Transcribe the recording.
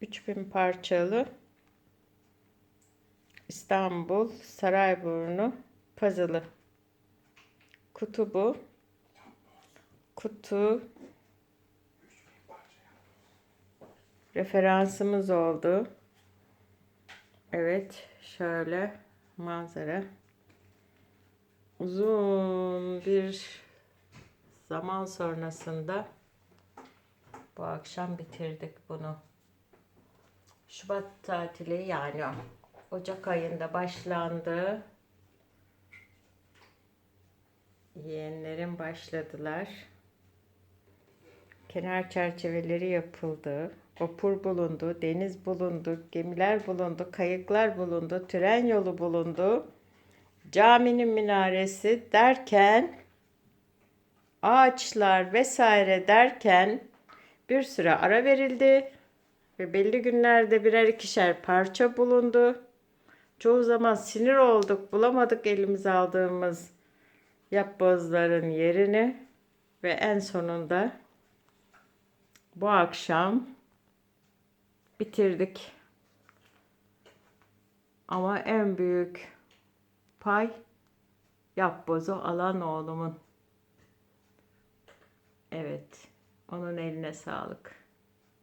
3000 parçalı İstanbul Sarayburnu puzzle'ı. Kutu bu. Kutu referansımız oldu. Evet, şöyle manzara. Uzun bir zaman sonrasında bu akşam bitirdik bunu. Şubat tatili yani Ocak ayında başlandı. Yeğenlerim başladılar. Kenar çerçeveleri yapıldı. Vapur bulundu, deniz bulundu, gemiler bulundu, kayıklar bulundu, tren yolu bulundu. Caminin minaresi derken ağaçlar vesaire derken bir süre ara verildi ve belli günlerde birer ikişer parça bulundu. Çoğu zaman sinir olduk, bulamadık elimize aldığımız yapbozların yerini ve en sonunda bu akşam bitirdik. Ama en büyük pay yapbozu alan oğlumun. Evet, onun eline sağlık.